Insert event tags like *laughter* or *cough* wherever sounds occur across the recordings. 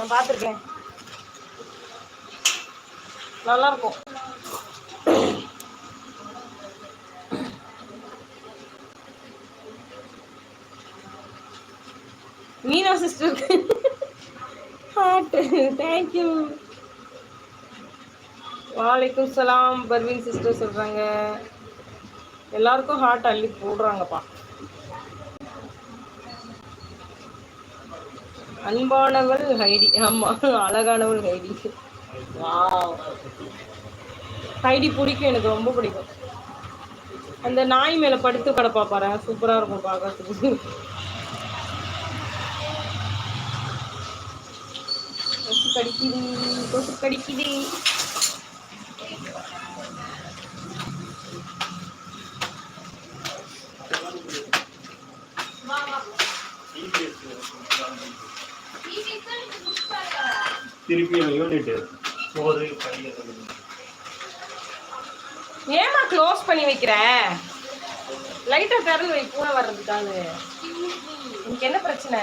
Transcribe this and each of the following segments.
நான் பார்த்துருக்கேன். நல்லா இருக்கும் மீனா சிஸ்டருக்கு ஹார்ட்டு தேங்க்யூ வாலைக்கும் சலாம் பர்வீன் சிஸ்டர் சொல்கிறாங்க எல்லாருக்கும் ஹார்ட் அள்ளி போடுறாங்கப்பா. அன்பானவள் ஹைடி. ஆமா அழகானவள் ஹைடி. ஹைடி பிடிக்கும் எனக்கு ரொம்ப பிடிக்கும். அந்த நாய் மேல படுத்து கிடப்பா பாரு சூப்பரா இருக்கும் பார்க்கறதுக்கு. கொசு கடிக்குது கொசு கடிக்குது. யூனிட் கறி ஏமா க்ளோஸ் பண்ணி வைக்கிற? லைட்டா திறந்து வை பூனை வர்றதுக்காக. உனக்கு என்ன பிரச்சனை?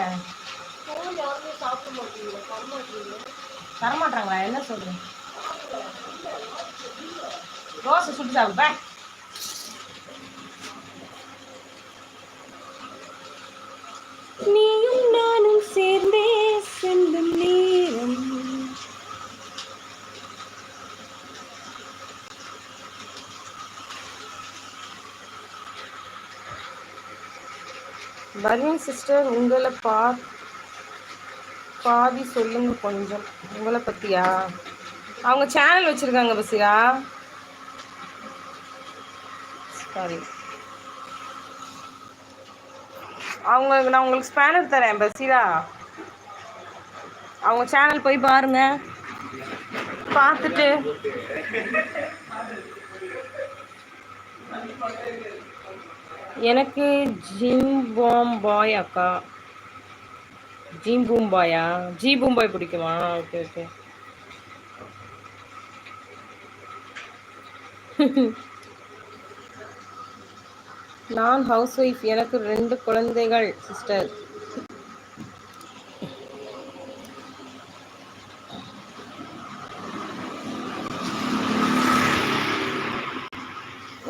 தரமாட்டாங்களா? என்ன சொல்றேன் தோசை சுட்டு சாப்பிடு நீயும் நானும் சேர்ந்தே செல்லும் நேரம். பர்வீன் சிஸ்டர் உங்களை பா பாதி சொல்லுங்க கொஞ்சம். உங்களை பத்தியா? அவங்க சேனல் வச்சிருக்காங்க பசிரா? சாரி அவங்க நான் உங்களுக்கு ஸ்பேனர் தரேன் பஸ்ஸிலா அவங்க சேனல் போய் பாருங்க. பார்த்துட்டு. எனக்கு ஜிம் பாம் பாய் அக்கா. ஜிம் பூம் பாயா ஜி பூம் பாய் பிடிக்குமா? Okay okay. *laughs* நான் ஹவுஸ் ஒய்ஃப் எனக்கு ரெண்டு குழந்தைகள் சிஸ்டர்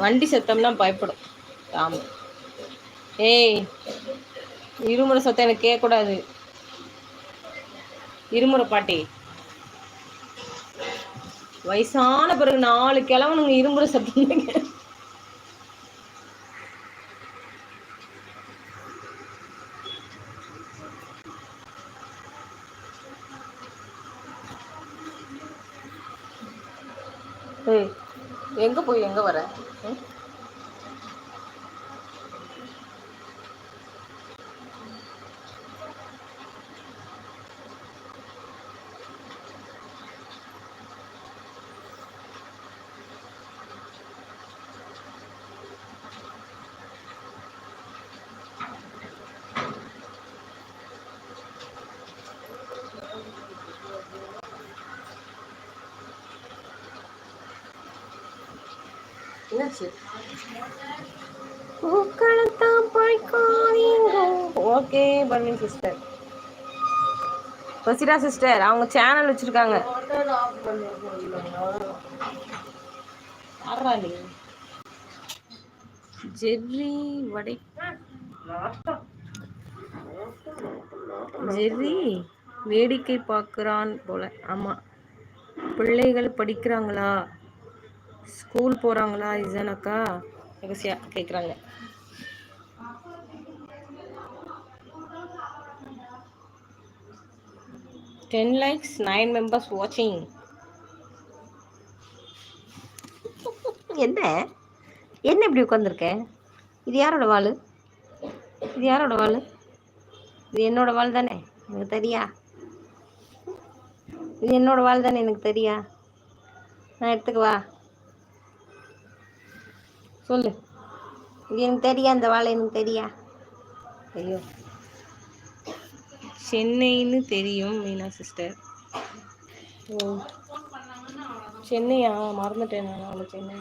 வண்டி சத்தம்னா பயப்படும். ஆமா. ஏய் இருமுறை சத்தம் எனக்கு கேட்கக்கூடாது இருமுறை பாட்டி. வயசான பிறகு நாலு கிழவனுங்க இருமுறை சத்தம் ஏய் எங்கே போய் எங்கே வர? என்னாச்சு? பூக்களத்தான் பழிக்காதீங்க okay Parveen sister Basira sister அவங்க சேனல் வச்சிருக்காங்க. ஜெர்ரி வடை. ஜெர்ரி வேடிக்கை பார்க்குறான் போல. ஆமா. பிள்ளைகள் படிக்கிறாங்களா? ஸ்கூல் போறாங்களா இசனக்கா? ரகசியா கேக்குறாங்க. டென் லைக்ஸ் நைன் மெம்பர்ஸ் வாட்சிங். என்ன? என்ன இப்படி உட்காந்துருக்க இது யாரோட வாள்? இது யாரோட வாள்? இது என்னோட வாள் தானே? எனக்கு தெரியா. இது என்னோட வாள் தானே எனக்கு தெரியா. நான் எடுத்துக்கவா சொல்லு. எனக்கு தெரியா அந்த வாழை எனக்கு தெரியா ஐயோ. சென்னைன்னு தெரியும் மீனா சிஸ்டர் ஓ சென்னையா? மறந்துட்டேன் நான் சென்னை